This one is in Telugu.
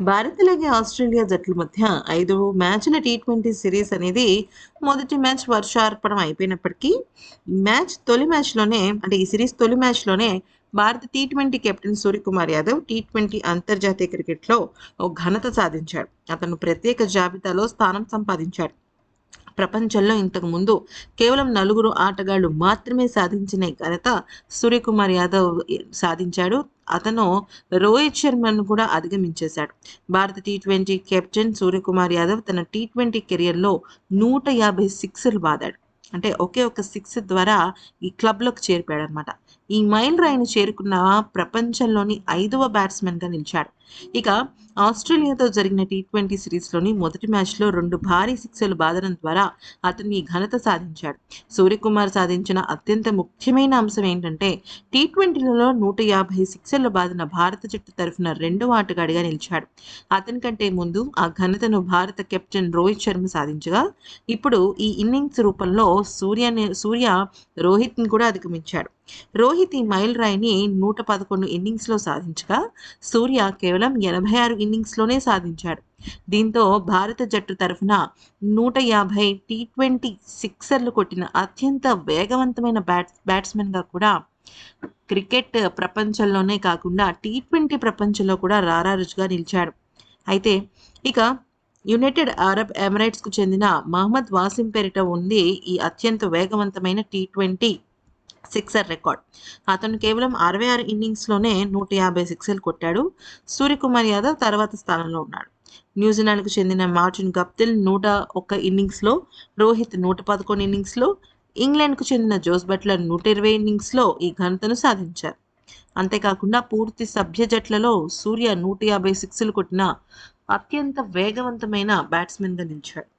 భారత్ అలాగే ఆస్ట్రేలియా జట్ల మధ్య ఐదు మ్యాచ్ల టీ ట్వంటీ సిరీస్ అనేది మొదటి మ్యాచ్ వర్షార్పణం అయిపోయినప్పటికీ మ్యాచ్ తొలి మ్యాచ్లోనే అంటే ఈ సిరీస్ తొలి మ్యాచ్లోనే భారత T twenty captain Suryakumar Yadav T twenty అంతర్జాతీయ క్రికెట్లో ఓ ఘనత సాధించాడు. అతను ప్రత్యేక జాబితాలో స్థానం సంపాదించాడు. ప్రపంచంలో ఇంతకు ముందు కేవలం నలుగురు ఆటగాళ్ళు మాత్రమే సాధించిన ఘనత సూర్యకుమార్ యాదవ్ సాధించాడు. అతను రోహిత్ శర్మను కూడా అధిగమించేశాడు. భారత T twenty captain Suryakumar Yadav తన టీ ట్వంటీ కెరియర్లో నూట యాభై సిక్స్లు బాదాడు అంటే ఒకే ఒక సిక్స్ ద్వారా ఈ క్లబ్లోకి చేరిపోయాడు అనమాట ఈ మైల్ రాయిని చేరుకున్న ప్రపంచంలోని ఐదవ బ్యాట్స్మెన్గా నిలిచాడు. ఇక ఆస్ట్రేలియాతో జరిగిన టీ ట్వంటీ సిరీస్లోని మొదటి మ్యాచ్లో రెండు భారీ సిక్సర్లు బాదడం ద్వారా అతను ఈ ఘనత సాధించాడు. సూర్యకుమార్ సాధించిన అత్యంత ముఖ్యమైన అంశం ఏంటంటే టీ ట్వంటీలలో నూట యాభై సిక్సర్లు బాదిన భారత జట్టు తరఫున రెండవ ఆటగాడిగా నిలిచాడు. అతని కంటే ముందు ఆ ఘనతను భారత కెప్టెన్ రోహిత్ శర్మ సాధించగా ఇప్పుడు ఈ ఇన్నింగ్స్ రూపంలో సూర్య సూర్య రోహిత్ని కూడా అధిగమించాడు. రోహిత్ ఈ మైల్ రాయిని నూట పదకొండు ఇన్నింగ్స్లో సాధించగా సూర్య కేవలం ఎనభై ఆరు ఇన్నింగ్స్లోనే సాధించాడు. దీంతో భారత జట్టు తరఫున నూట యాభై టీ ట్వంటీ సిక్సర్లు కొట్టిన అత్యంత వేగవంతమైన బ్యాట్స్ బ్యాట్స్మెన్గా కూడా క్రికెట్ ప్రపంచంలోనే కాకుండా టీ ట్వంటీ ప్రపంచంలో కూడా రారారుజుగా నిలిచాడు. అయితే ఇక యునైటెడ్ అరబ్ ఎమిరేట్స్కు చెందిన మహమ్మద్ వాసిం పేరిట ఉంది ఈ అత్యంత వేగవంతమైన టీ ట్వంటీ సిక్సర్ రికార్డ్. అతను కేవలం అరవై ఆరు ఇన్నింగ్స్లోనే నూట యాభై సిక్సర్లు కొట్టాడు. సూర్యకుమార్ యాదవ్ తర్వాత స్థానంలో ఉన్నాడు. న్యూజిలాండ్కు చెందిన మార్టిన్ గప్తిల్ నూట ఒక్క ఇన్నింగ్స్లో రోహిత్ నూట పదకొండు ఇన్నింగ్స్లో ఇంగ్లాండ్కు చెందిన జోస్ బట్లర్ నూట ఇరవై ఇన్నింగ్స్లో ఈ ఘనతను సాధించారు. అంతేకాకుండా పూర్తి సభ్య జట్లలో సూర్య నూట యాభై సిక్స్లు కొట్టిన అత్యంత వేగవంతమైన బ్యాట్స్మెన్గా నిలిచాడు.